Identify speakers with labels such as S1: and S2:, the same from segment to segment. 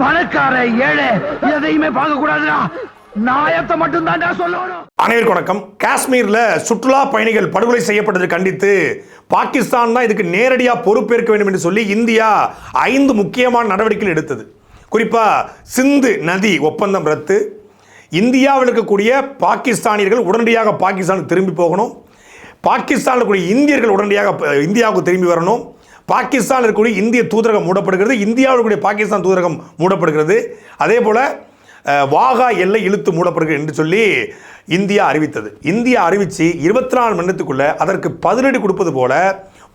S1: பணக்கார ஏழை எதையுமே பார்க்க கூடாதுடா நாயத்தை மட்டும் தான் சொல்லணும்.
S2: அனைவருக்கு வணக்கம். காஷ்மீரில் சுற்றுலா பயணிகள் படுகொலை செய்யப்பட்டதை கண்டித்து பாகிஸ்தான் தான் இதுக்கு நேரடியாக பொறுப்பேற்க வேண்டும் என்று சொல்லி இந்தியா ஐந்து முக்கியமான நடவடிக்கைகள் எடுத்தது. குறிப்பாக சிந்து நதி ஒப்பந்தம் ரத்து. இந்தியாவில் இருக்கக்கூடிய பாகிஸ்தானியர்கள் உடனடியாக பாகிஸ்தானுக்கு திரும்பி போகணும். பாகிஸ்தானில் இருக்கக்கூடிய இந்தியர்கள் உடனடியாக இந்தியாவுக்கு திரும்பி வரணும். பாகிஸ்தானில் இருக்கக்கூடிய இந்திய தூதரகம் மூடப்படுகிறது இந்தியாவில் இருக்கக்கூடிய பாகிஸ்தான் தூதரகம் மூடப்படுகிறது. அதே போல் வாகா எல்லை இழுத்து மூடப்படுகிறது என்று சொல்லி இந்தியா அறிவித்தது. இந்தியா அறிவித்து இருபத்தி நாலு மணி நேரத்துக்குள்ளே அதற்கு பதிலடி கொடுப்பது போல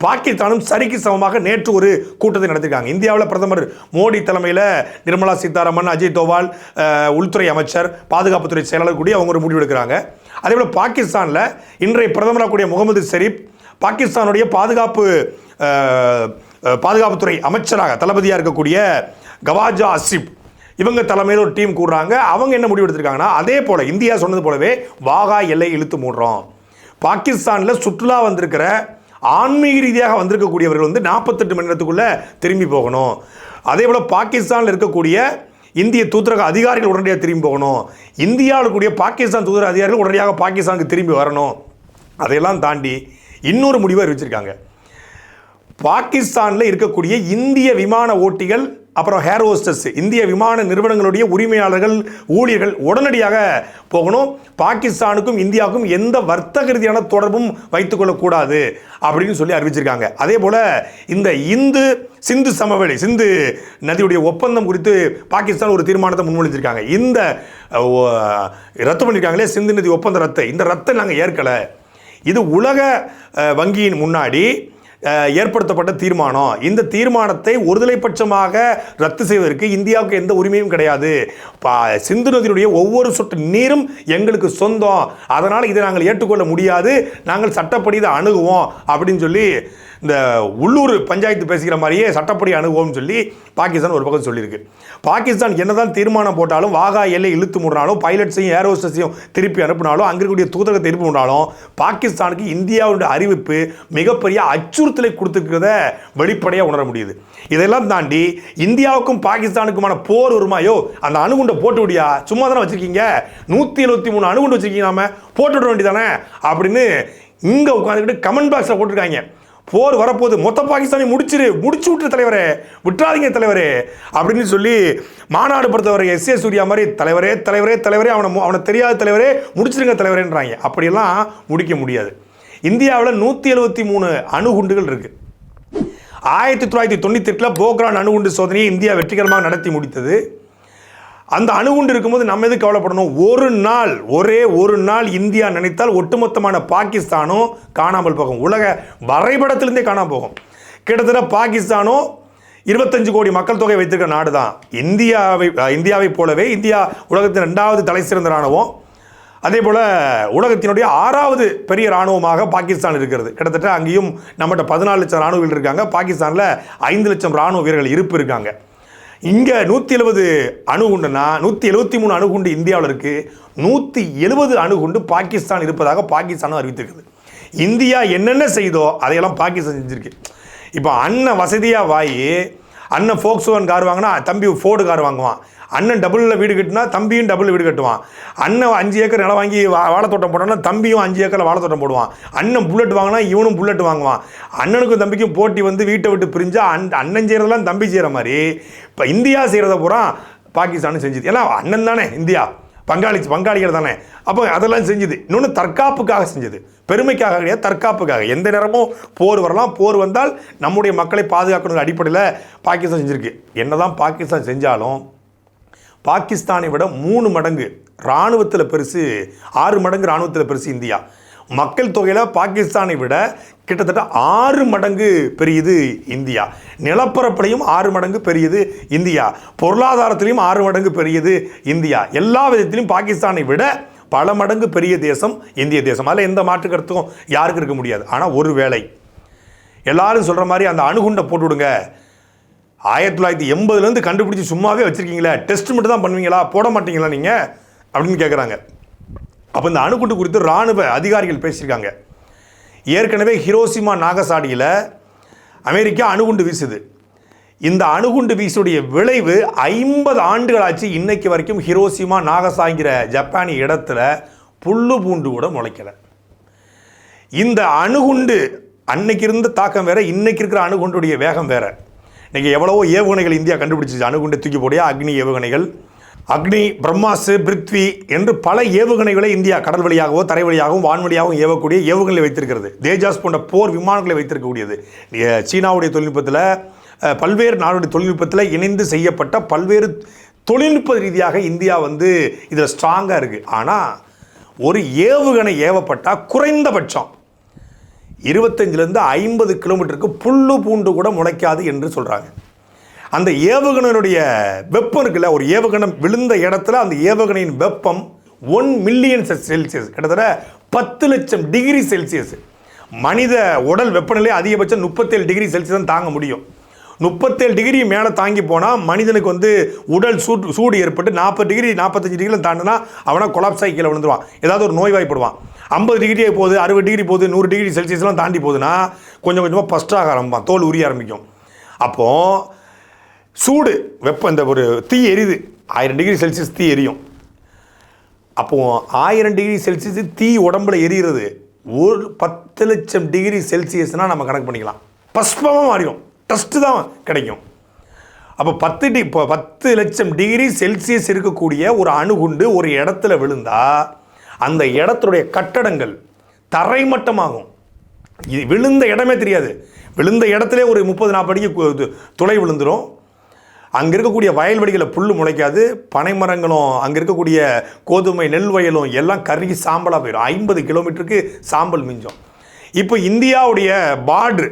S2: பாகிஸ்தானும் சரிக்கு சமமாக நேற்று ஒரு கூட்டத்தை நடத்திருக்காங்க. இந்தியாவில் பிரதமர் மோடி தலைமையில் நிர்மலா சீதாராமன் அஜய் தோவால் உள்துறை அமைச்சர் பாதுகாப்புத்துறை செயலாளர் கூடிய அவங்க ஒரு முடிவெடுக்கிறாங்க அதே போல் பாகிஸ்தானில் இன்றைய பிரதமராக கூடிய முகமது ஷெரீப் பாகிஸ்தானுடைய பாதுகாப்பு பாதுகாப்புத்துறை அமைச்சராக தளபதியாக இருக்கக்கூடிய கவாஜா அசிப் இவங்க தலைமையில் ஒரு டீம் கூடுறாங்க. அவங்க என்ன முடிவு எடுத்திருக்காங்கன்னா அதே போல் இந்தியா சொன்னது போலவே வாகா எல்லை இழுத்து மூடுறோம். பாகிஸ்தானில் சுற்றுலா வந்திருக்கிற ஆன்மீக ரீதியாக வந்திருக்கக்கூடியவர்கள் வந்து நாற்பத்தெட்டு மணி நேரத்துக்குள்ளே திரும்பி போகணும். அதே போல் பாகிஸ்தானில் இருக்கக்கூடிய இந்திய தூதரக அதிகாரிகள் உடனடியாக திரும்பி போகணும். இந்தியாவில் இருக்கக்கூடிய பாகிஸ்தான் தூதரக அதிகாரிகள் உடனடியாக பாகிஸ்தானுக்கு திரும்பி வரணும். அதையெல்லாம் தாண்டி இன்னொரு முடிவை அறிவிச்சிருக்காங்க. பாகிஸ்தானில் இருக்கக்கூடிய இந்திய விமான ஓட்டிகள் அப்புறம் ஹேர் ஹோஸ்டஸ் இந்திய விமான நிறுவனங்களுடைய உரிமையாளர்கள் ஊழியர்கள் உடனடியாக போகணும். பாகிஸ்தானுக்கும் இந்தியாவுக்கும் எந்த வர்த்தக ரீதியான தொடர்பும் வைத்துக்கொள்ளக்கூடாது அப்படின்னு சொல்லி அறிவிச்சிருக்காங்க. அதே போல் இந்த இந்து சிந்து சமவெளி சிந்து நதியுடைய ஒப்பந்தம் குறித்து பாகிஸ்தான் ஒரு தீர்மானத்தை முன்மொழிஞ்சிருக்காங்க. இந்த ரத்து பண்ணியிருக்காங்களே சிந்து நதி ஒப்பந்த ரத்தை. இந்த ரத்தை நாங்கள் ஏற்கலை. இது உலக வங்கியின் முன்னாடி ஏற்படுத்தப்பட்ட தீர்மானம். இந்த தீர்மானத்தை ஒருதலைபட்சமாக ரத்து செய்வதற்கு இந்தியாவுக்கு எந்த உரிமையும் கிடையாது. பா சிந்து நதியினுடைய ஒவ்வொரு சொட்டு நீரும் எங்களுக்கு சொந்தம். அதனால் இதை நாங்கள் ஏற்றுக்கொள்ள முடியாது. நாங்கள் சட்டப்படி இதை அணுகுவோம். அப்படின்னு சொல்லி இந்த உள்ளூர் பஞ்சாயத்து பேசிக்கிற மாதிரியே சட்டப்படி அணுகுவோம்னு சொல்லி பாகிஸ்தான் ஒரு பக்கம் சொல்லியிருக்கு. பாகிஸ்தான் என்னதான் தீர்மானம் போட்டாலும் வாகா எல்லை இழுத்து முடினாலும் பைலட்ஸையும் ஏரோஸ்டஸையும் திருப்பி அனுப்பினாலும் அங்கே இருக்கக்கூடிய தூதரகத்தை திருப்பி முடினாலும் பாகிஸ்தானுக்கு இந்தியாவுடைய அறிவிப்பு மிகப்பெரிய அச்சுறுத்தல் கொடுத்துருக்கிறத வெளிப்படையாக உணர முடியுது. இதெல்லாம் தாண்டி இந்தியாவுக்கும் பாகிஸ்தானுக்குமான போர் வருமாயோ அந்த அணுகுண்டை போட்டு விடியா சும்மா தானே வச்சுருக்கீங்க? நூற்றி எழுபத்தி மூணு அணுகுண்டு வச்சிருக்கீங்க நாம. போட்டு விட வேண்டியதானே? அப்படின்னு இங்கே உட்காந்துக்கிட்டு கமெண்ட் பாக்ஸில் போட்டிருக்காங்க. போர் வரப்போகுது. மொத்த பாகிஸ்தானை முடிச்சிரு முடிச்சு விட்டுரு தலைவரே. விட்டுறாதீங்க தலைவரே. அப்படின்னு சொல்லி மாநாடு பொறுத்தவரை எஸ் ஏ சூர்யா மாதிரி தலைவரே தலைவரே தலைவரே அவனை அவனை தெரியாத தலைவரே முடிச்சிருங்க தலைவரேன்றாங்க. அப்படியெல்லாம் முடிக்க முடியாது. இந்தியாவில் நூற்றி எழுபத்தி மூணு அணுகுண்டுகள் இருக்குது ஆயிரத்தி தொள்ளாயிரத்தி தொண்ணூற்றி எட்டில் போக்ரான் அணுகுண்டு சோதனையை இந்தியா வெற்றிகரமாக நடத்தி முடித்தது. அந்த அணுகுண்டு இருக்கும்போது நம்ம எது கவலைப்படணும்? ஒரு நாள் ஒரே ஒரு நாள் இந்தியா நினைத்தால் ஒட்டுமொத்தமான பாகிஸ்தானும் காணாமல் போகும். உலக வரைபடத்திலிருந்தே காணாமல் போகும். கிட்டத்தட்ட பாகிஸ்தானும் இருபத்தஞ்சு கோடி மக்கள் தொகை வைத்திருக்க நாடு தான் இந்தியாவை இந்தியாவை இந்தியாவைப் போலவே இந்தியா உலகத்தின் ரெண்டாவது தலை சிறந்த ராணுவம். அதே போல் உலகத்தினுடைய ஆறாவது பெரிய இராணுவமாக பாகிஸ்தான் இருக்கிறது. கிட்டத்தட்ட அங்கேயும் நம்மகிட்ட பதினாலு லட்சம் இராணுவ வீரர்கள் இருக்காங்க. பாகிஸ்தானில் ஐந்து லட்சம் ராணுவ வீரர்கள் இருப்பு இருக்காங்க. இங்கே நூற்றி எழுபது அணுகுண்டுனா நூற்றி எழுபத்தி மூணு அணுகுண்டு இந்தியாவில் இருக்குது நூற்றி எழுபது அணுகுண்டு பாகிஸ்தான் இருப்பதாக பாகிஸ்தானும் அறிவித்திருக்குது. இந்தியா என்னென்ன செய்தோ அதையெல்லாம் பாகிஸ்தான் செஞ்சுருக்கு. இப்போ அண்ணன் வசதியாக வாயி அண்ணன் ஃபோக்ஸோன் கார் வாங்கினா தம்பி ஃபோர்டு கார் வாங்குவான். அண்ணன் டபுளில் வீடு கட்டினா தம்பியும் டபுள் வீடு கட்டுவான். அண்ணன் அஞ்சு ஏக்கர் நிலம் வாங்கி வா வாழைத்தோட்டம் போட்டோம்னா தம்பியும் அஞ்சு ஏக்கரில் வாழைத்தோட்டம் போடுவான். அண்ணன் புல்லட் வாங்கினா இவனும் புல்லட் வாங்குவான். அண்ணனுக்கும் தம்பிக்கும் போட்டி வந்து வீட்டை விட்டு பிரிஞ்சால் அன் அண்ணன் செய்கிறதெல்லாம் தம்பி செய்கிற மாதிரி. இப்போ இந்தியா செய்கிறத பூரா பாகிஸ்தானும் செஞ்சுது. ஏன்னா அண்ணன் தானே இந்தியா. பங்காளி பங்காளிகள் தானே. அப்போ அதெல்லாம் செஞ்சுது. இன்னொன்று தற்காப்புக்காக செஞ்சது. பெருமைக்காக கிடையாது தற்காப்புக்காக. எந்த நேரமும் போர் வரலாம். போர் வந்தால் நம்முடைய மக்களை பாதுகாக்கணுங்கிற அடிப்படையில் பாகிஸ்தான் செஞ்சுருக்கு. என்னதான் பாகிஸ்தான் செஞ்சாலும் பாகிஸ்தானை விட மூணு மடங்கு இராணுவத்தில் பெருசு ஆறு மடங்கு இராணுவத்தில் பெருசு இந்தியா. மக்கள் தொகையில் பாகிஸ்தானை விட கிட்டத்தட்ட ஆறு மடங்கு பெரியது இந்தியா. நிலப்பரப்புலையும் ஆறு மடங்கு பெரியது இந்தியா. பொருளாதாரத்திலையும் ஆறு மடங்கு பெரியது இந்தியா. எல்லா விதத்திலையும் பாகிஸ்தானை விட பல மடங்கு பெரிய தேசம் இந்திய தேசம். அதில் எந்த மாற்று கருத்துக்கும் யாருக்கும் இருக்க முடியாது. ஆனால் ஒரு வேளை. எல்லாரும் சொல்கிற மாதிரி அந்த அணுகுண்டை போட்டு விடுங்க ஆயிரத்தி தொள்ளாயிரத்தி எண்பதுலேருந்து கண்டுபிடிச்சி சும்மாவே வச்சுருக்கீங்களா? டெஸ்ட் மட்டும் தான் பண்ணுவீங்களா? போட மாட்டீங்களா நீங்கள் அப்படின்னு கேட்குறாங்க அப்போ இந்த அணுகுண்டு குறித்து இராணுவ அதிகாரிகள் பேசியிருக்காங்க. ஏற்கனவே ஹிரோசிமா நாகசாடியில் அமெரிக்கா அணுகுண்டு வீசுது. இந்த அணுகுண்டு வீசுடைய விளைவு ஐம்பது ஆண்டுகள் ஆச்சு இன்னைக்கு வரைக்கும் ஹிரோசிமா நாகசாங்கிற ஜப்பானி இடத்துல புல்லு பூண்டு கூட முளைக்கலை. இந்த அணுகுண்டு அன்னைக்கு இருந்த தாக்கம் வேற இன்னைக்கு இருக்கிற அணுகுண்டுடைய வேகம் வேறு. இன்றைக்கி எவ்வளவோ ஏவுகணைகள் இந்தியா கண்டுபிடிச்சிச்சு அணுகுண்டை தூக்கி போடிய அக்னி ஏவுகணைகள். அக்னி பிரம்மாசு பிருத்வி என்று பல ஏவுகணைகளை இந்தியா கடல் வழியாகவோ தரை வழியாகவும் வான்வழியாகவும் ஏவக்கூடிய ஏவுகணைகளை வைத்திருக்கிறது. தேஜாஸ் போன்ற போர் விமானங்களை வைத்திருக்கக்கூடியது. சீனாவுடைய தொழில்நுட்பத்தில் பல்வேறு நாடுடைய தொழில்நுட்பத்தில் இணைந்து செய்யப்பட்ட பல்வேறு தொழில்நுட்ப ரீதியாக இந்தியா வந்து இதில் ஸ்ட்ராங்காக இருக்குது ஆனால் ஒரு ஏவுகணை ஏவப்பட்டால் குறைந்தபட்சம் இருபத்தஞ்சிலேருந்து ஐம்பது கிலோமீட்டருக்கு புல்லு பூண்டு கூட முளைக்காது என்று சொல்கிறாங்க அந்த ஏவுகணையினுடைய வெப்பம் இருக்குல்ல ஒரு ஏவுகணம் விழுந்த இடத்துல அந்த ஏவுகணையின் வெப்பம் ஒன் மில்லியன் செல்சியஸ் கிட்டத்தட்ட பத்து லட்சம் டிகிரி செல்சியஸ் மனித உடல் வெப்பநிலை அதிகபட்சம் முப்பத்தேழு டிகிரி செல்சியஸ் தான் தாங்க முடியும். முப்பத்தேழு டிகிரி மேலே தாங்கி போனால் மனிதனுக்கு வந்து உடல் சூடு சூடு ஏற்பட்டு நாற்பது டிகிரி நாற்பத்தஞ்சு டிகிரியில் தாண்டினா அவனா கொலாப்ஸ் ஆகி கீழே விழுந்துருவான். ஏதாவது ஒரு நோய்வாய்ப்படுவான். ஐம்பது டிகிரி போகுது அறுபது டிகிரி போகுது நூறு டிகிரி செல்சியஸ்லாம் தாண்டி போகுதுன்னா கொஞ்சம் கொஞ்சமாக ஃபஸ்ட்டாக ஆரம்பிப்பான் தோல் உரிய ஆரம்பிக்கும். அப்போது சூடு வெப்பம் இந்த ஒரு தீ எரியுது. ஆயிரம் டிகிரி செல்சியஸ் தீ எரியும். அப்போது ஆயிரம் டிகிரி செல்சியஸ் தீ உடம்புல எரியிறது ஒரு பத்து லட்சம் டிகிரி செல்சியஸ்னால் நம்ம கணக்கு பண்ணிக்கலாம். பஸ்பமாக மாறிடும். டஸ்ட்டு தான் கிடைக்கும். அப்போ பத்து டி இப்போ பத்து லட்சம் டிகிரி செல்சியஸ் இருக்கக்கூடிய ஒரு அணுகுண்டு ஒரு இடத்துல விழுந்தால் அந்த இடத்துடைய கட்டடங்கள் தரைமட்டமாகும். இது விழுந்த இடமே தெரியாது. விழுந்த இடத்துல ஒரு முப்பது நாற்பது அடிக்கு துளை விழுந்துடும் அங்கே இருக்கக்கூடிய வயல்வெளிகளை புல் முளைக்காது. பனைமரங்களும் அங்கே இருக்கக்கூடிய கோதுமை நெல் வயலும் எல்லாம் கருகி சாம்பலாக போயிடும் ஐம்பது கிலோமீட்டருக்கு சாம்பல் மிஞ்சும். இப்போ இந்தியாவுடைய பார்டர்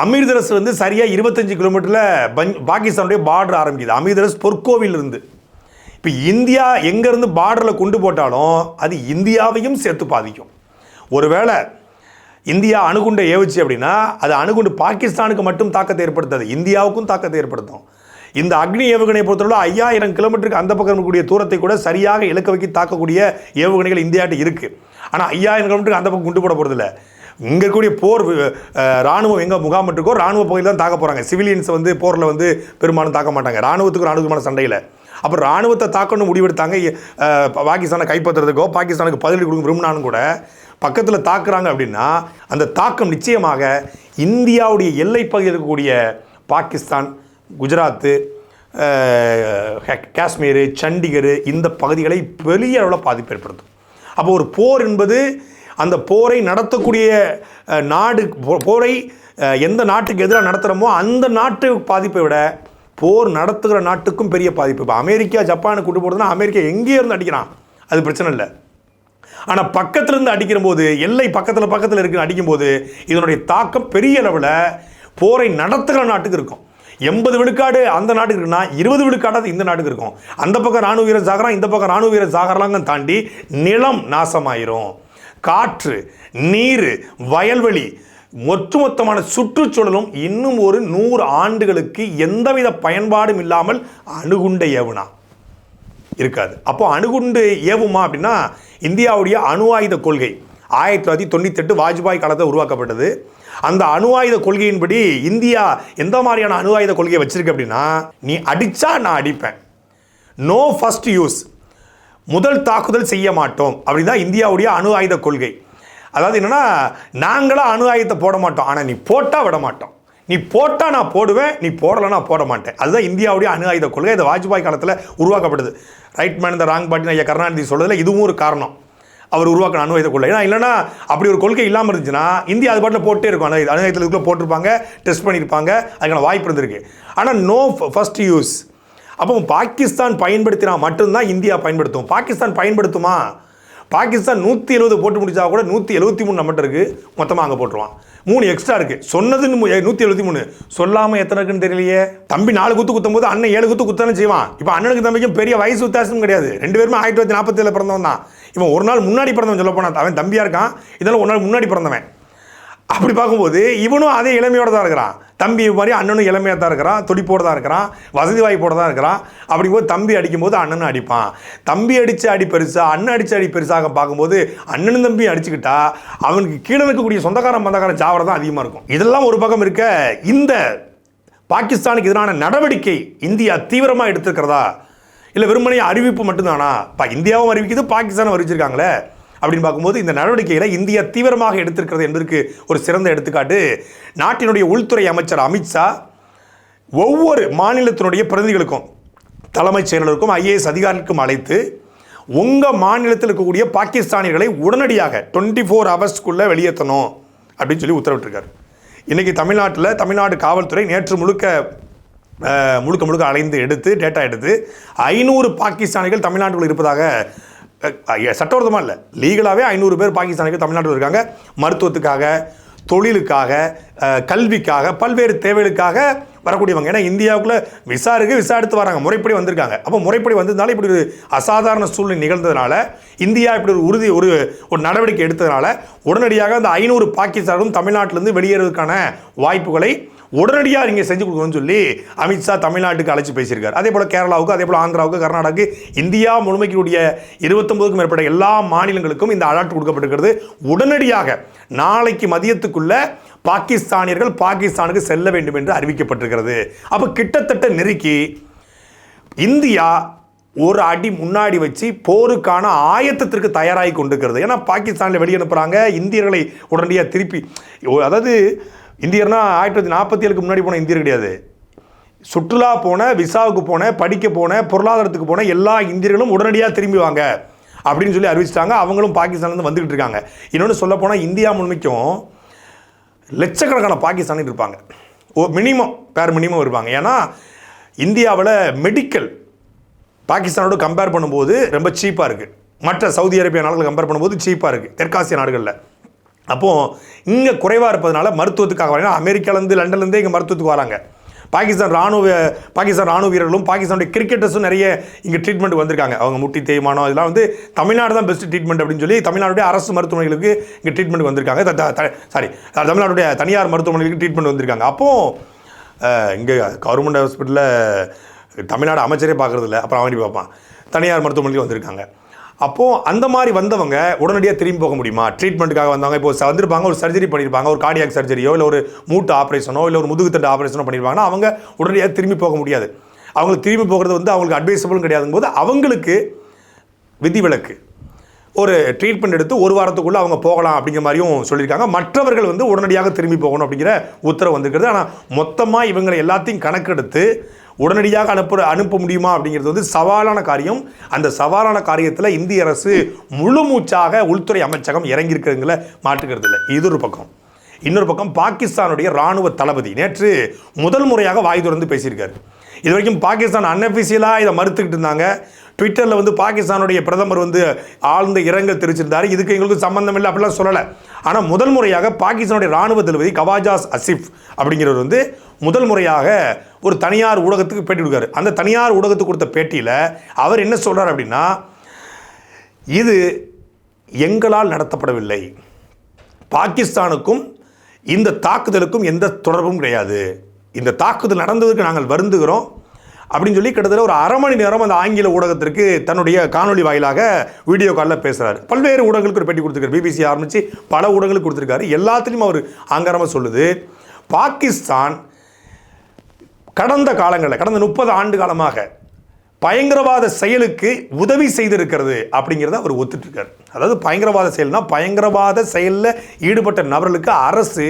S2: அமிர்தரஸ் வந்து சரியாக இருபத்தஞ்சு கிலோமீட்டரில் பஞ் பாகிஸ்தானுடைய பார்டர் ஆரம்பிக்குது. அமிர்தரஸ் பொற்கோவில் இருந்து இப்போ இந்தியா எங்கேருந்து பார்டரில் கொண்டு போட்டாலும் அது இந்தியாவையும் சேர்த்து பாதிக்கும். ஒருவேளை இந்தியா அணுகுண்டை ஏவுச்சு அப்படின்னா அது அணுகுண்டு பாகிஸ்தானுக்கு மட்டும் தாக்கத்தை ஏற்படுத்தாது. இந்தியாவுக்கும் தாக்கத்தை ஏற்படுத்தும். இந்த அக்னி ஏவுகணையை பொறுத்தவரை ஐயாயிரம் கிலோமீட்டருக்கு அந்த பக்கம் இருக்கக்கூடிய தூரத்தை கூட சரியாக இலக்க வைக்க தாக்கக்கூடிய ஏவுகணைகள் இந்தியாட்ட இருக்குது ஆனால் ஐயாயிரம் கிலோமீட்டருக்கு அந்த பக்கம் குண்டு போட போகிறதில்ல இங்கே இருக்கக்கூடிய போர் ராணுவம் எங்கே முகாமிட்டுருக்கோ ராணுவ பகுதியில் தான் தாக்க போகிறாங்க சிவிலியன்ஸ் வந்து போரில் வந்து பெரும்பாலும் தாக்க மாட்டாங்க. ராணுவத்துக்கு ராணுவமான சண்டையில். அப்போ ராணுவத்தை தாக்கணும்னு முடிவெடுத்தாங்க பாகிஸ்தானை கைப்பற்றுறதுக்கோ பாகிஸ்தானுக்கு பதிலடி கொடுக்க விரும்பினாலும் கூட பக்கத்தில் தாக்குறாங்க அப்படின்னா அந்த தாக்கம் நிச்சயமாக இந்தியாவுடைய எல்லை பகுதியில் இருக்கக்கூடிய பாகிஸ்தான் குஜராத்து காஷ்மீர் சண்டிகர் இந்த பகுதிகளை பெரிய அளவில் பாதிப்பு ஏற்படுத்தும். அப்போ ஒரு போர் என்பது அந்த போரை நடத்தக்கூடிய நாடு போ- போரை எந்த நாட்டுக்கு எதிராக நடத்துகிறோமோ அந்த நாட்டு பாதிப்பை விட போர் நடத்துகிற நாட்டுக்கும் பெரிய பாதிப்பு. இப்போ அமெரிக்கா ஜப்பானுக்கு கூட்டு போகிறதுனா அமெரிக்கா எங்கேயே இருந்து அடிக்கிறான். அது பிரச்சனை இல்லை. ஆனால் பக்கத்தில் இருந்து அடிக்கிற போது எல்லை பக்கத்தில் பக்கத்தில் இருக்கு அடிக்கும்போது இதனுடைய தாக்கம் பெரிய அளவில் போரை நடத்துகிற நாட்டுக்கு இருக்கும். எண்பது விழுக்காடு அந்த நாட்டுக்கு இருக்குன்னா இருபது விழுக்காடாவது இந்த நாட்டுக்கு இருக்கும். அந்த பக்கம் ராணுவ வீரர் சாகரம் இந்த பக்கம் ராணுவ வீரர் சாகரலாங்க தாண்டி நிலம் நாசமாயிரும். காற்று நீர் வயல்வெளி ஒட்டுமொத்தமான சுற்றுச்சூழலும் இன்னும் ஒரு நூறு ஆண்டுகளுக்கு எந்தவித பயன்பாடும் இல்லாமல் அணுகுண்டை ஏவுனா. இருக்காது. அப்போ அணுகுண்டு ஏவுமா அப்படின்னா இந்தியாவுடைய அணு ஆயுத கொள்கை. ஆயிரத்தி தொள்ளாயிரத்தி தொண்ணூத்தெட்டு வாஜ்பாய் காலத்தில் உருவாக்கப்பட்டது. அந்த அணு ஆயுத கொள்கையின்படி இந்தியா எந்த மாதிரியான அணு ஆயுத கொள்கையை வச்சிருக்கு அப்படின்னா நீ அடித்தா நான் அடிப்பேன். நோ ஃபர்ஸ்ட் யூஸ் முதல் தாக்குதல் செய்ய மாட்டோம். அப்படிதான் இந்தியாவுடைய அணு ஆயுத கொள்கை. அதாவது என்னென்னா நாங்களாக அணு ஆயுதத்தை போட மாட்டோம். ஆனால் நீ போட்டால் விட மாட்டோம். நீ போட்டால் நான் போடுவேன் நீ போடலைன்னா போட மாட்டேன். அதுதான் இந்தியாவுடைய அணு ஆயுத கொள்கை. இது வாஜ்பாய் காலத்தில் உருவாக்கப்படுது. ரைட் மேன் இந்த ராங் பாட்டி ஐயா கருணாநிதி சொல்றதுல இதுவும் ஒரு காரணம். அவர் உருவாக்கின அணு ஆயுத கொள்கை. ஏன்னா இல்லைனா அப்படி ஒரு கொள்கை இல்லாமல் இருந்துச்சுன்னா இந்தியா அது பாட்டில் போட்டே இருக்கும். அணு அணு ஆயுதத்தில் போட்டிருப்பாங்க டெஸ்ட் பண்ணியிருப்பாங்க அதுக்கான வாய்ப்பு இருந்திருக்கு. ஆனால் நோ ஃபஸ்ட் யூஸ் அப்போ பாகிஸ்தான் பயன்படுத்தினா மட்டும்தான் இந்தியா பயன்படுத்தும். பாகிஸ்தான் பயன்படுத்துமா? பாகிஸ்தான் நூற்றி எழுபது போட்டு முடிச்சா கூட நூற்றி எழுபத்தி மூணு நம்மகிட்ட இருக்குது மொத்தமாக அங்கே போட்டுருவான். மூணு எக்ஸ்ட்ரா இருக்குது சொன்னதுன்னு நூற்றி எழுபத்தி மூணு. சொல்லாமல் எத்தனை இருக்குன்னு தெரியலையே. தம்பி நாலு குத்து குத்தும் போது அண்ணன் ஏழு குத்து குத்தானே செய்வான். இப்போ அண்ணனுக்கு தம்பிக்கும் பெரிய வயசு வித்தியாசமும் கிடையாது. ரெண்டு பேருமே ஆயிரத்தி தொள்ளாயிரத்தி நாற்பத்தேழில் பிறந்தவன் தான் இவன் ஒரு நாள் முன்னாடி பிறந்தவன் சொல்ல போனான் அவன் தம்பியாக இருக்கான். இதெல்லாம் ஒரு நாள் முன்னாடி பிறந்தவன். அப்படி பார்க்கும்போது இவனும் அதே இளமையோட தான் இருக்கிறான். தம்பி மாதிரி அண்ணனும் இளமையாக தான் இருக்கிறான். துடிப்போடு தான் இருக்கிறான். வசதி வாய்ப்போடு தான் இருக்கிறான். அப்படிங்கும்போது தம்பி அடிக்கும்போது அண்ணனும் அடிப்பான். தம்பி அடித்து அடி பெருசா அண்ணன் அடித்து அடி பெருசாக பார்க்கும்போது அண்ணனும் தம்பி அடிச்சுக்கிட்டா அவனுக்கு கீழே இருக்கக்கூடிய சொந்தக்காரன் பந்தக்காரன் சாவரம் தான் அதிகமாக இருக்கும். இதெல்லாம் ஒரு பக்கம் இருக்க இந்த பாகிஸ்தானுக்கு எதிரான நடவடிக்கை இந்தியா தீவிரமாக எடுத்துக்கிறதா இல்லை வெறுமனே அறிவிப்பு மட்டும்தானா? இப்போ இந்தியாவும் அறிவிக்குது பாகிஸ்தானும் அறிவிச்சிருக்காங்களே. அப்படின்னு பார்க்கும்போது இந்த நடவடிக்கைகளை இந்தியா தீவிரமாக எடுத்திருக்கிறது என்பதற்கு ஒரு சிறந்த எடுத்துக்காட்டு. நாட்டினுடைய உள்துறை அமைச்சர் அமித்ஷா ஒவ்வொரு மாநிலத்தினுடைய பிரதிநிதிகளுக்கும் தலைமைச் செயலருக்கும் ஐஏஎஸ் அதிகாரிக்கும் அழைத்து உங்கள் மாநிலத்தில் இருக்கக்கூடிய பாகிஸ்தானியர்களை உடனடியாக டுவெண்ட்டி ஃபோர் ஹவர்ஸ்க்குள்ளே வெளியேற்றணும் அப்படின்னு சொல்லி உத்தரவிட்டிருக்காரு. இன்றைக்கி தமிழ்நாட்டில் தமிழ்நாடு காவல்துறை நேற்று முழுக்க முழுக்க முழுக்க அலைந்து எடுத்து டேட்டா எடுத்து ஐநூறு பாகிஸ்தானிகள் தமிழ்நாட்டுக்குள் இருப்பதாக சட்டவிரோதமாக இல்லை. லீகலாகவே ஐநூறு பேர் பாகிஸ்தானுக்கு தமிழ்நாட்டில் இருக்காங்க. மருத்துவத்துக்காக தொழிலுக்காக கல்விக்காக பல்வேறு தேவைகளுக்காக வரக்கூடியவங்க. ஏன்னா இந்தியாவுக்குள்ளே விசா இருக்குது விசா எடுத்து வராங்க. முறைப்படி வந்திருக்காங்க. அப்போ முறைப்படி வந்ததுனால இப்படி ஒரு அசாதாரண சூழ்நிலை நிகழ்ந்ததுனால இந்தியா இப்படி ஒரு உறுதி ஒரு ஒரு நடவடிக்கை எடுத்ததுனால உடனடியாக அந்த ஐநூறு பாகிஸ்தானும் தமிழ்நாட்டிலேருந்து வெளியேறதுக்கான வாய்ப்புகளை உடனடியாக நீங்கள் செஞ்சு கொடுக்கணும்னு சொல்லி அமித்ஷா தமிழ்நாட்டுக்கு அழைச்சி பேசியிருக்காரு. அதே போல் கேரளாவுக்கு அதே போல் ஆந்திராவுக்கு கர்நாடகாவுக்கு இந்தியா முழுமைக்குடைய இருபத்தொம்போதுக்கும் மேற்பட்ட எல்லா மாநிலங்களுக்கும் இந்த அலர்ட் கொடுக்கப்பட்டிருக்கிறது. உடனடியாக நாளைக்கு மதியத்துக்குள்ள பாகிஸ்தானியர்கள் பாகிஸ்தானுக்கு செல்ல வேண்டும் என்று அறிவிக்கப்பட்டிருக்கிறது. அப்போ கிட்டத்தட்ட நெருக்கி இந்தியா ஒரு அடி முன்னாடி வச்சு போருக்கான ஆயத்தத்திற்கு தயாராகி கொண்டிருக்கிறது. ஏன்னா பாகிஸ்தானில் வெளியனுப்புகிறாங்க இந்தியர்களை உடனடியாக திருப்பி ஓ- அதாவது இந்தியர்னா ஆயிரத்தி தொள்ளாயிரத்தி நாற்பத்தி ஏழுக்கு முன்னாடி போன இந்தியர் கிடையாது. சுற்றுலா போன விசாவுக்கு போன படிக்க போன பொருளாதாரத்துக்கு போன எல்லா இந்தியர்களும் உடனடியாக திரும்பி வாங்க அப்படின்னு சொல்லி அறிவிச்சிட்டாங்க. அவங்களும் பாகிஸ்தான்லேருந்து வந்துக்கிட்டு இருக்காங்க. இன்னொன்று சொல்லப்போனால் இந்தியா முழுமைக்கும் லட்சக்கணக்கான பாகிஸ்தானில் இருப்பாங்க. ஓ மினிமம் பேர் மினிமம் இருப்பாங்க. ஏன்னா இந்தியாவில் மெடிக்கல் பாகிஸ்தானோட கம்பேர் பண்ணும்போது ரொம்ப சீப்பாக இருக்குது மற்ற சவுதி அரேபியா நாடுகளை கம்பேர் பண்ணும்போது சீப்பாக இருக்குது தெற்காசிய நாடுகளில். அப்போது இங்கே குறைவாக இருப்பதனால மருத்துவத்துக்காக வராங்க அமெரிக்காலேருந்து லண்டன்லேருந்தே இங்கே மருத்துவத்துக்கு வராங்க. பாகிஸ்தான் ராணுவ பாகிஸ்தான் ராணுவ வீரர்களும் பாகிஸ்தானுடைய கிரிக்கெட்டர்ஸும் நிறைய இங்கே ட்ரீட்மெண்ட் வந்திருக்காங்க. அவங்க முட்டி தேய்மானம் இதெல்லாம் வந்து தமிழ்நாடு தான் பெஸ்ட் ட்ரீட்மெண்ட் அப்படின்னு சொல்லி தமிழ்நாடுடைய அரசு மருத்துவமனைகளுக்கு இங்கே ட்ரீட்மெண்ட் வந்திருக்காங்க. சாரி தமிழ்நாடுடைய தனியார் மருத்துவமனைகளுக்கு ட்ரீட்மெண்ட் வந்திருக்காங்க. அப்போது இங்கே கவர்மெண்ட் ஹாஸ்பிட்டலில் தமிழ்நாடு அமைச்சரே பார்க்குறதில்ல. அப்புறம் அவனி பார்ப்பான்? தனியார் மருத்துவமனைக்கு வந்திருக்காங்க. அப்போது அந்த மாதிரி வந்தவங்க உடனடியாக திரும்பி போக முடியுமா? ட்ரீட்மெண்ட்டுக்காக வந்தவங்க இப்போ வந்திருப்பாங்க ஒரு சர்ஜரி பண்ணியிருப்பாங்க ஒரு கார்டியாக் சர்ஜரியோ இல்லை ஒரு மூட்டு ஆப்ரேஷனோ இல்லை ஒரு முதுகுத்தண்டு ஆப்ரேஷனோ பண்ணியிருப்பாங்கன்னா அவங்க உடனடியாக திரும்பி போக முடியாது. அவங்களுக்கு திரும்பி போகிறது வந்து அவங்களுக்கு அட்வைசபிளும் கிடையாதுங்க போது அவங்களுக்கு விதிவிலக்கு. ஒரு ட்ரீட்மெண்ட் எடுத்து ஒரு வாரத்துக்குள்ளே அவங்க போகலாம் அப்படிங்கிற மாதிரியும் சொல்லியிருக்காங்க. மற்றவர்கள் வந்து உடனடியாக திரும்பி போகணும் அப்படிங்கிற உத்தரவு வந்திருக்கிறது. ஆனால் மொத்தமாக இவங்களை எல்லாத்தையும் கணக்கெடுத்து உடனடியாக அனுப்ப அனுப்ப முடியுமா அப்படிங்கிறது வந்து சவாலான காரியம். அந்த சவாலான காரியத்தில் இந்திய அரசு முழு மூச்சாக உள்துறை அமைச்சகம் இறங்கியிருக்கிறதுங்கள மாட்டுக்கிறது இல்லை இது ஒரு பக்கம். இன்னொரு பக்கம் பாகிஸ்தானுடைய ராணுவ தளபதி நேற்று முதல் முறையாக வாய் திறந்து பேசியிருக்காரு. இது வரைக்கும் பாகிஸ்தான் அன்அஃபிஷியலாக இதை மறுத்துக்கிட்டு இருந்தாங்க. ட்விட்டரில் வந்து பாகிஸ்தானுடைய பிரதமர் வந்து ஆழ்ந்த இரங்கல் தெரிவிச்சிருந்தார். இதுக்கு எங்களுக்கு சம்பந்தம் இல்லை அப்படிலாம் சொல்லலை. ஆனால் முதல் முறையாக பாகிஸ்தானுடைய ராணுவ தளபதி கவாஜாஸ் அசிஃப் அப்படிங்கிறவர் வந்து முதல் முறையாக ஒரு தனியார் ஊடகத்துக்கு பேட்டி கொடுக்காரு. அந்த தனியார் ஊடகத்துக்கு கொடுத்த பேட்டியில் அவர் என்ன சொல்கிறார் அப்படின்னா இது எங்களால் நடத்தப்படவில்லை. பாகிஸ்தானுக்கும் இந்த தாக்குதலுக்கும் எந்த தொடர்பும் கிடையாது. இந்த தாக்குதல் நடந்ததுக்கு நாங்கள் வருந்துகிறோம். அப்படின்னு சொல்லி கிட்டத்தட்ட ஒரு அரை மணி நேரம் அந்த ஆங்கில ஊடகத்திற்கு தன்னுடைய காணொளி வாயிலாக வீடியோ காலில் பேசுகிறார் பல்வேறு ஊடகங்களுக்கு ஒரு பேட்டி கொடுத்துருக்காரு. பிபிசி ஆரம்பித்து பல ஊடகங்களுக்கு கொடுத்துருக்காரு. எல்லாத்துலேயும் அவர் ஆங்காரமாக சொல்லுது. பாகிஸ்தான் கடந்த காலங்களில் கடந்த முப்பது ஆண்டு காலமாக பயங்கரவாத செயலுக்கு உதவி செய்திருக்கிறது அப்படிங்கிறத அவர் ஒத்துட்ருக்கார் அதாவது பயங்கரவாத செயல்னா பயங்கரவாத செயலில் ஈடுபட்ட நபர்களுக்கு அரசு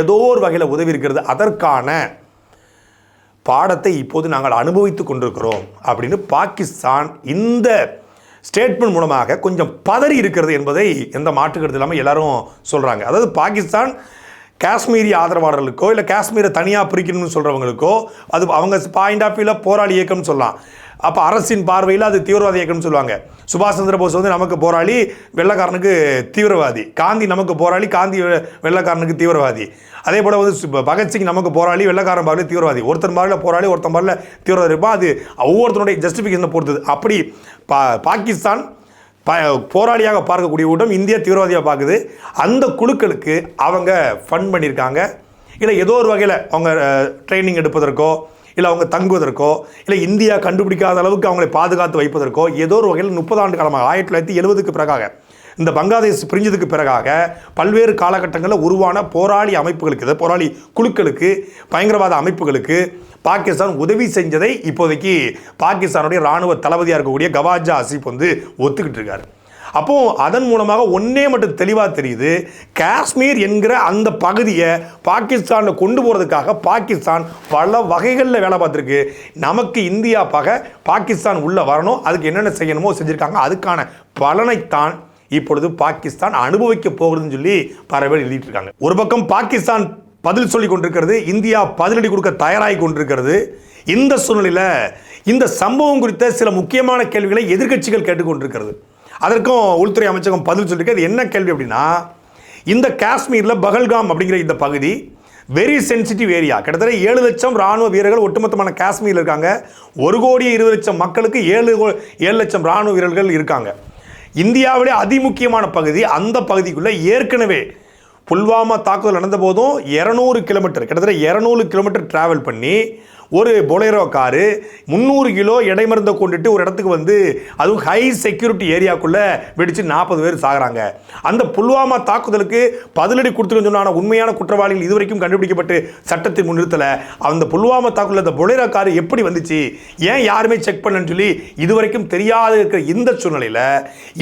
S2: ஏதோ ஒரு வகையில் உதவி இருக்கிறது. அதற்கான பாடத்தை இப்போது நாங்கள் அனுபவித்துக் கொண்டிருக்கிறோம் அப்படின்னு பாகிஸ்தான் இந்த ஸ்டேட்மெண்ட் மூலமாக கொஞ்சம் பதறி இருக்கிறது என்பதை எந்த மாற்றுக்கிறது இல்லாமல் எல்லாரும் சொல்கிறாங்க அதாவது பாகிஸ்தான் காஷ்மீரி ஆதரவாளர்களுக்கோ இல்லை காஷ்மீரை தனியாக பிரிக்கணும்னு சொல்கிறவங்களுக்கோ அது அவங்க பாயிண்ட் ஆஃப் வியூவில் போராளி இயக்கம்னு சொல்லலாம். அப்போ அரசின் பார்வையில் அது தீவிரவாத இயக்கம்னு சொல்லுவாங்க. சுபாஷ் சந்திர போஸ் வந்து நமக்கு போராளி வெள்ளக்காரனுக்கு தீவிரவாதி. காந்தி நமக்கு போராளி காந்தி வெள்ளக்காரனுக்கு தீவிரவாதி. அதே போல் வந்து பகத்சிங் நமக்கு போராளி வெள்ளக்காரன் பார்வையில் தீவிரவாதி. ஒருத்தன் பார்வையில் போராளி ஒருத்தன் பார்வையில் தீவிரவாதி இருப்பான் அது ஒவ்வொருத்தனுடைய ஜஸ்டிஃபிகேஷனை பொறுத்தது. அப்படி பா பாகிஸ்தான் ப போராளியாக பார்க்கக்கூடிய கூட்டம் இந்தியா தீவிரவாதியாக பார்க்குது. அந்த குழுக்களுக்கு அவங்க ஃபண்ட் பண்ணியிருக்காங்க. இல்லை ஏதோ ஒரு வகையில் அவங்க ட்ரைனிங் எடுப்பதற்கோ இல்லை அவங்க தங்குவதற்கோ இல்லை இந்தியா கண்டுபிடிக்காத அளவுக்கு அவங்களை பாதுகாத்து வைப்பதற்கோ ஏதோ ஒரு வகையில் முப்பது ஆண்டு காலமாக ஆயிரத்தி தொள்ளாயிரத்தி எழுபதுக்கு பிறகாக இந்த பங்களாதேஷ் பிரிஞ்சதுக்கு பிறகாக பல்வேறு காலகட்டங்களில் உருவான போராளி அமைப்புகளுக்கு இதை போராளி குழுக்களுக்கு பயங்கரவாத அமைப்புகளுக்கு பாகிஸ்தான் உதவி செஞ்சதை இப்போதைக்கு பாகிஸ்தானுடைய ராணுவ தளபதியாக இருக்கக்கூடிய கவாஜா அசிப் வந்து ஒத்துக்கிட்டு இருக்காரு. அப்போ அதன் மூலமாக ஒன்றே மட்டும் தெளிவாக தெரியுது. காஷ்மீர் என்கிற அந்த பகுதியை பாகிஸ்தானில் கொண்டு போகிறதுக்காக பாகிஸ்தான் பல வகைகளில் வேலை பார்த்துருக்கு. நமக்கு இந்தியா பக பாகிஸ்தான் உள்ளே வரணும் அதுக்கு என்னென்ன செய்யணுமோ செஞ்சுருக்காங்க. அதுக்கான பலனைத்தான் இப்பொழுது பாகிஸ்தான் அனுபவிக்க போகிறதுன்னு சொல்லி பல பேர் எழுதிட்டு இருக்காங்க ஒரு பக்கம் பாகிஸ்தான் பதில் சொல்லி கொண்டிருக்கிறது இந்தியா பதிலடி கொடுக்க தயாராகி கொண்டிருக்கிறது. இந்த சூழ்நிலையில் இந்த சம்பவம் குறித்த சில முக்கியமான கேள்விகளை எதிர்க்கட்சிகள் கேட்டுக்கொண்டிருக்கிறது. அதற்கும் உள்துறை அமைச்சகம் பதில் சொல்லியிருக்கு அது என்ன கேள்வி அப்படின்னா இந்த காஷ்மீரில் பகல்காம் அப்படிங்கிற இந்த பகுதி வெரி சென்சிட்டிவ் ஏரியா கிட்டத்தட்ட ஏழு லட்சம் ராணுவ வீரர்கள் ஒட்டுமொத்தமான காஷ்மீரில் இருக்காங்க. ஒரு கோடி இருபது லட்சம் மக்களுக்கு ஏழு கோ- ஏழு லட்சம் ராணுவ வீரர்கள் இருக்காங்க. இந்தியாவிலே அதிமுக்கியமான பகுதி அந்த பகுதிக்குள்ளே ஏற்கனவே புல்வாமா தாக்குதல் நடந்த போதும் இரநூறு கிலோமீட்டர் கிட்டத்தட்ட இரநூறு கிலோமீட்டர் டிராவல் பண்ணி ஒரு பொலேரோ காரு முந்நூறு கிலோ இடைமருந்தை கொண்டுட்டு ஒரு இடத்துக்கு வந்து அதுவும் ஹை செக்யூரிட்டி ஏரியாக்குள்ளே வெடித்து நாற்பது பேர் சாகிறாங்க. அந்த புல்வாமா தாக்குதலுக்கு பதிலடி கொடுத்துருன்னு சொன்ன உண்மையான குற்றவாளிகள் இதுவரைக்கும் கண்டுபிடிக்கப்பட்டு சட்டத்தை முன்னிறுத்தலை. அந்த புல்வாமா தாக்குதல் அந்த பொலேரோ கார் எப்படி வந்துச்சு? ஏன் யாருமே செக் பண்ணலன்னு சொல்லி இதுவரைக்கும் தெரியாத இருக்கிற இந்த சூழ்நிலையில்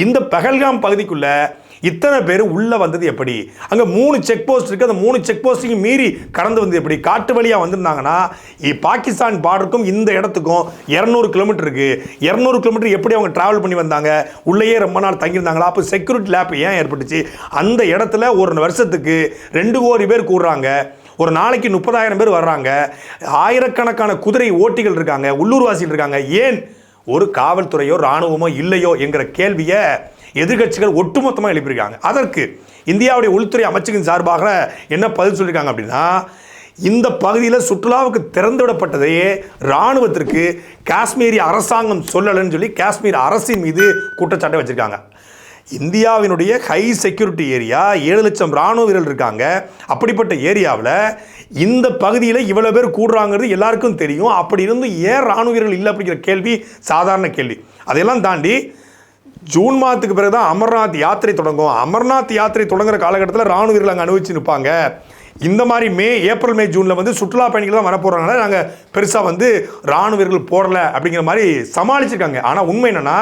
S2: இந்த பகல்காம் பகுதிக்குள்ளே இத்தனை பேர் உள்ளே வந்தது எப்படி? அங்கே மூணு செக் போஸ்ட் இருக்குது அந்த மூணு செக் போஸ்ட்டையும் மீறி கடந்து வந்தது எப்படி? காட்டு வழியாக வந்திருந்தாங்கன்னா இ- பாகிஸ்தான் பார்டருக்கும் இந்த இடத்துக்கும் இரநூறு கிலோமீட்டர் இருக்குது இரநூறு கிலோமீட்டர் எப்படி அவங்க ட்ராவல் பண்ணி வந்தாங்க? உள்ளேயே ரொம்ப நாள் தங்கியிருந்தாங்களா? அப்போ செக்யூரிட்டி லேப் ஏன் ஏற்பட்டுச்சு? அந்த இடத்துல ஒரு வருஷத்துக்கு ரெண்டு கோடி பேர் கூடுறாங்க. ஒரு நாளைக்கு முப்பதாயிரம் பேர் வர்றாங்க. ஆயிரக்கணக்கான குதிரை ஓட்டிகள் இருக்காங்க. உள்ளூர்வாசிகள் இருக்காங்க. ஏன்? ஒரு காவல்துறையோ ராணுவமோ இல்லையோ என்கிற கேள்வியை எதிர்க்கட்சிகள் ஒட்டுமொத்தமாக எழுப்பியிருக்காங்க. அதற்கு இந்தியாவுடைய உள்துறை அமைச்சகம் சார்பாக என்ன பதில் சொல்லியிருக்காங்க அப்படின்னா இந்த பகுதியில் சுற்றுலாவுக்கு திறந்து விடப்பட்டதையே இராணுவத்திற்கு காஷ்மீரி அரசாங்கம் சொல்லலைன்னு சொல்லி காஷ்மீர் அரசின் மீது குற்றச்சாட்டை வச்சுருக்காங்க. இந்தியாவினுடைய ஹை செக்யூரிட்டி ஏரியா ஏழு லட்சம் ராணுவ வீரர்கள் இருக்காங்க. அப்படிப்பட்ட ஏரியாவில் இந்த பகுதியில் இவ்வளோ பேர் கூடுறாங்கிறது எல்லாருக்கும் தெரியும். அப்படி இருந்து ஏன் ராணுவ வீரர்கள் இல்லை அப்படிங்கிற கேள்வி சாதாரண கேள்வி. அதையெல்லாம் தாண்டி ஜூன் மாதத்துக்கு பிறகு தான் அமர்நாத் யாத்திரை தொடங்கும். அமர்நாத் யாத்திரை தொடங்குற காலகட்டத்தில் ராணுவ வீரர்கள் அங்கே அனுபவிச்சு நிற்பாங்க இந்த மாதிரி மே ஏப்ரல் மே ஜூனில் வந்து சுற்றுலா பயணிகள் தான் வரப்போகிறனால நாங்கள் பெருசாக வந்து ராணுவ வீரர்கள் போடலை அப்படிங்கிற மாதிரி சமாளிச்சிருக்காங்க. ஆனால் உண்மை என்னென்னா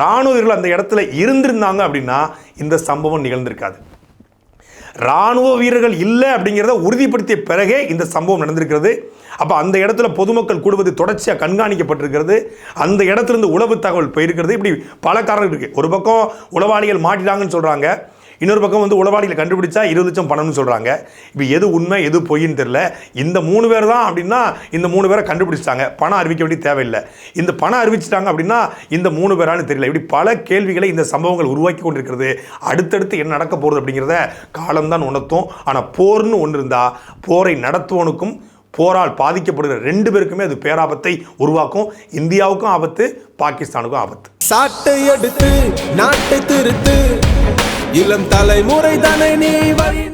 S2: ராணுவ வீரர்கள் அந்த இடத்துல இருந்திருந்தாங்க அப்படின்னா இந்த சம்பவம் நிகழ்ந்திருக்காது. ராணுவ வீரர்கள் இல்லை அப்படிங்கிறத உறுதிப்படுத்திய பிறகே இந்த சம்பவம் நடந்திருக்கிறது. அப்போ அந்த இடத்துல பொதுமக்கள் கூடுவது தொடர்ச்சியாக கண்காணிக்கப்பட்டிருக்கிறது. அந்த இடத்துலேருந்து உளவு தகவல் போயிருக்கிறது. இப்படி பல காரணங்கள் இருக்குது ஒரு பக்கம் உளவாளிகள் மாட்டிட்டாங்கன்னு சொல்கிறாங்க இன்னொரு பக்கம் வந்து உளவாளிகளை கண்டுபிடிச்சா இருபது லட்சம் பணம்னு சொல்கிறாங்க இப்போ எது உண்மை எது பொய்ன்னு தெரில இந்த மூணு பேர் தான் அப்படின்னா இந்த மூணு பேரை கண்டுபிடிச்சிட்டாங்க. பணம் அறிவிக்க வேண்டிய தேவையில்லை. இந்த பணம் அறிவிச்சிட்டாங்க அப்படின்னா இந்த மூணு பேரான்னு தெரியல. இப்படி பல கேள்விகளை இந்த சம்பவங்கள் உருவாக்கி கொண்டிருக்கிறது. அடுத்தடுத்து என்ன நடக்க போகிறது அப்படிங்கிறத காலம்தான் உணர்த்தும். ஆனால் போர்னு ஒன்று இருந்தால் போரை நடத்துவனுக்கும் போரால் பாதிக்கப்படுகிற ரெண்டு பேருக்குமே அது பேராபத்தை உருவாக்கும். இந்தியாவுக்கும் ஆபத்து பாகிஸ்தானுக்கும் ஆபத்து.
S3: சாட்டை எடுத்து நாட்டை திருத்து. இளம் தலைமுறை தானே நீ வழி